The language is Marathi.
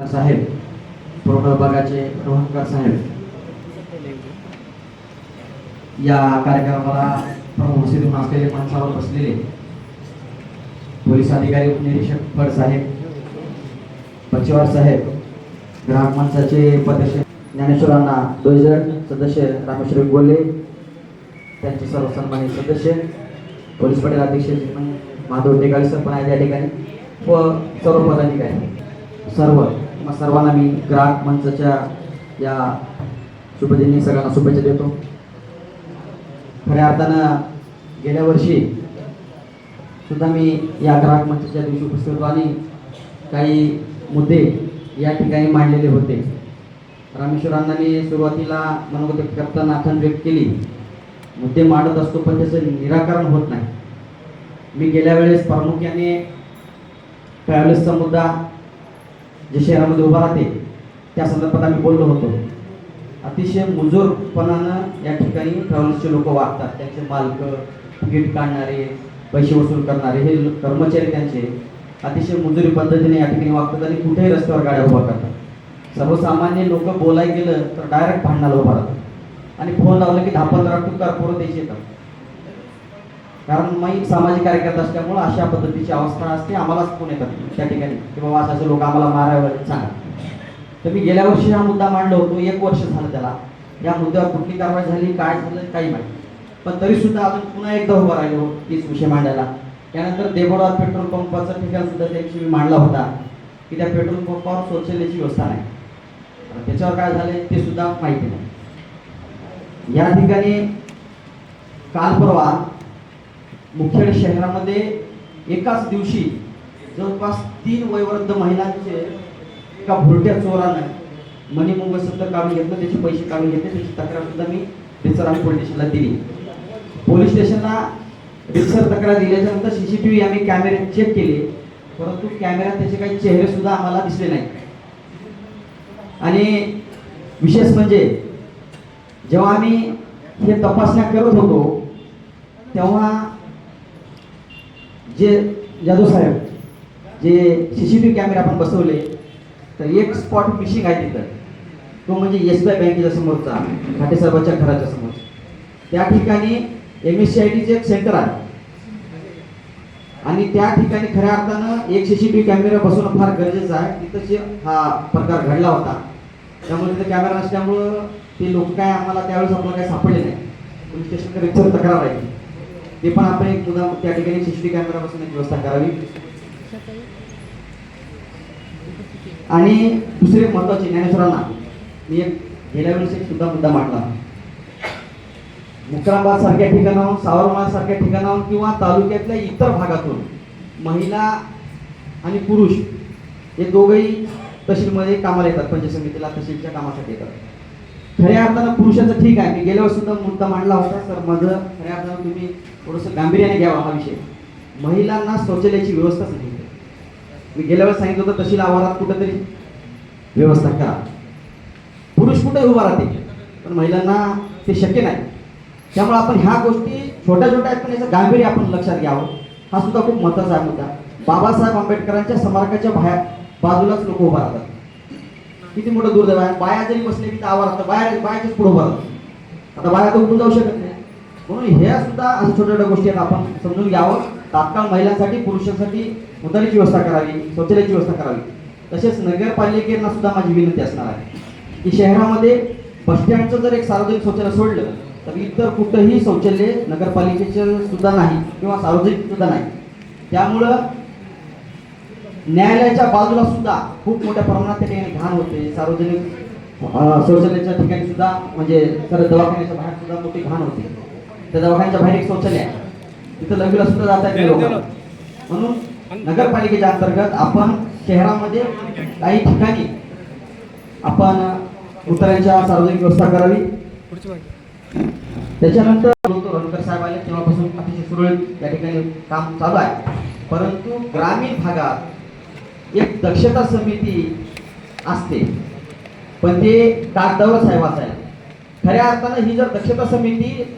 साहेब पूर्ण विभागाचे रोहनकर साहेब. या कार्यक्रमाला प्रमुख उपस्थित असलेले माणसावर बसलेले पोलीस अधिकारी उपनिरीक्षक फड साहेब बच्चेवार साहेब ग्राहक मंचाचे उपाध्यक्ष ज्ञानेश्वरांना डोईजर सदस्य रामेश्वर गोले त्यांचे सर्व सन्मानित सदस्य पोलीस पटेल अध्यक्ष माधव टेकाळे सर पण आहे या ठिकाणी व सर्व पदाधिकारी. सर्व मग सर्वांना मी ग्राहक मंचाच्या या शुभदिनी सगळ्यांना शुभेच्छा देतो. खऱ्या अर्थानं गेल्या वर्षी सुद्धा मी या ग्राहक मंचाच्या दिवशी उपस्थित होतो आणि काही मुद्दे या ठिकाणी मांडलेले होते. रामेश्वरांनी सुरुवातीला मनोगत व्यक्त करताना आठवण व्यक्त केली. मुद्दे मांडत असतो पण त्याचं निराकरण होत नाही. मी गेल्या वेळेस प्रामुख्याने ट्रॅव्हल्सचा मुद्दा जे शहरामध्ये उभा राहते त्या संदर्भात आम्ही बोललो होतो. अतिशय मुजोरपणानं या ठिकाणी ट्रॅव्हल्सचे लोक वागतात. त्यांचे मालक तिकीट काढणारे पैसे वसूल करणारे हे कर्मचारी त्यांचे अतिशय मुजुरी पद्धतीने या ठिकाणी वागतात आणि कुठेही रस्त्यावर गाड्या उभा करतात. सर्वसामान्य लोक बोलाय गेलं तर डायरेक्ट भांडणाला उभा राहतात. आणि फोन लावलं की दहा पंधरा टुकार पोरं द्यायची येतात. कारण मी सामाजिक कार्यकर्ता असल्यामुळं अशा पद्धतीची अवस्था असते. आम्हालाच फोन येतात त्या ठिकाणी. की बाबा असे असे लोक आम्हाला मारायला सांगा तर मी गेल्या वर्षी हा मुद्दा मांडलो होतो. एक वर्ष झालं त्याला. या मुद्द्यावर कुठली कारवाई झाली काय झालं काही माहिती पण तरी सुद्धा अजून पुन्हा एकदा उभा राहिलो तीच विषय मांडायला. त्यानंतर देबोडा पेट्रोल पंपाचं ठिकाण सुद्धा त्या मी मांडला होता. की त्या पेट्रोल पंपावर शौचालयाची व्यवस्था नाही. त्याच्यावर काय झालंय ते सुद्धा माहिती नाही. या ठिकाणी काल परवा मुखेड शहरामध्ये एकाच दिवशी जवळपास तीन वयोवृद्ध महिलांचे एका भुरट्या चोरानं मनी मुंबईसुद्धा काढून घेतलं त्याचे पैसे काढून घेतले त्याची तक्रार सुद्धा मी रिसर आम्ही पोलीस स्टेशनला दिली. पोलीस स्टेशनला रिसर तक्रार दिल्याच्या नंतर सीसीटीव्ही आम्ही कॅमेरे चेक केले परंतु कॅमेऱ्यात त्याचे काही चेहरे सुद्धा आम्हाला दिसले नाही आणि विशेष म्हणजे जेव्हा आम्ही हे तपासण्या करत होतो तेव्हा जे जाधव साहेब जे C C T V camera आपण बसवले तर एक स्पॉट मिशिंग आहे तिथं. तो म्हणजे एस बी आय बँकेच्या समोरचा घाटे साहेबाच्या घराच्या समोर. त्या ठिकाणी एम एस सी आय टीचे एक सेंटर आहे. आणि त्या ठिकाणी खऱ्या अर्थानं एक C C T V camera बसवणं फार गरजेचं आहे. तिथं जे हा प्रकार घडला होता त्यामुळे तिथे कॅमेरा नसल्यामुळं ते लोक काय आम्हाला त्यावेळेस आपल्याला काय सापडले नाही. पोलीस स्टेशनकडे तक्रार आहे. ते पण आपण एक मुद्दा त्या ठिकाणी सीसीटी कॅमेरा बसवण्याची व्यवस्था करावी. आणि दुसरे महत्त्वाचे ज्ञानेश्वरांना मी एक गेल्या वेळेस एक सुद्धा मुद्दा मांडला. मुक्राबाद सारख्या ठिकाणाहून सावरमाळ सारख्या ठिकाणाहून किंवा तालुक्यातल्या इतर भागातून महिला आणि पुरुष हे दोघंही तहसीलमध्ये कामाला येतात पंचायत समितीला तहसीलच्या कामासाठी येतात. खऱ्या अर्थानं पुरुषाचं ठीक आहे. मी गेल्या सुद्धा मुद्दा मांडला होता सर माझं खऱ्या अर्थानं तुम्ही थोडंसं गांभीर्याने घ्यावा हा विषय. महिलांना शौचालयाची व्यवस्थाच नाही. मी गेल्या वेळेस सांगितलं होतं तहसील आवारात कुठंतरी व्यवस्था करा. पुरुष कुठे उभा राहते पण महिलांना ते शक्य नाही. त्यामुळे आपण ह्या गोष्टी छोट्या छोट्या आहेत पण याचं गांभीर्य आपण लक्षात घ्यावं. हा सुद्धा खूप महत्त्वाचा आहे मुद्दा. बाबासाहेब आंबेडकरांच्या स्मारकाच्या बाहेर बाजूलाच लोक उभा राहतात. किती मोठं दुर्दैव आहे? बाया जरी बसले की आवाज बाहेर बायाच्याच पुढे उभा आता बाया तर उठून जाऊ शकत नाही. म्हणून ह्या सुद्धा अशा छोट्या छोट्या गोष्टी आहेत. आपण समजून घ्यावं. तात्काळ महिलांसाठी पुरुषांसाठी उदारीची व्यवस्था करावी शौचालयाची व्यवस्था करावी. तसेच नगरपालिकेला सुद्धा माझी विनंती असणार आहे की शहरामध्ये बसस्टँडचं जर एक सार्वजनिक शौचालय सोडलं तर इतर कुठंही शौचालय नगरपालिकेचं सुद्धा नाही किंवा सार्वजनिक सुद्धा नाही. त्यामुळं न्यायालयाच्या बाजूला सुद्धा खूप मोठ्या प्रमाणात त्या ठिकाणी घाण होते. सार्वजनिक शौचालयाच्या ठिकाणी सुद्धा म्हणजे खरं दवाखान्याच्या बाहेर सुद्धा मोठी घाण होते. त्या दवाखान्याच्या बाहेर एक शौचालय आहे. तिथं लघवीला सुद्धा जाता येत नाही म्हणून नगरपालिकेच्या अंतर्गत आपण शहरामध्ये काही ठिकाणी आपण उतरांच्या सार्वजनिक व्यवस्था करावी. त्याच्यानंतर रणकर साहेब आले तेव्हापासून अतिशय सुरळीत या ठिकाणी काम चालू आहे. परंतु ग्रामीण भागात एक दक्षता समिती असते. पण ते कागदावर साहेब असायला. खऱ्या अर्थानं ही जर दक्षता समिती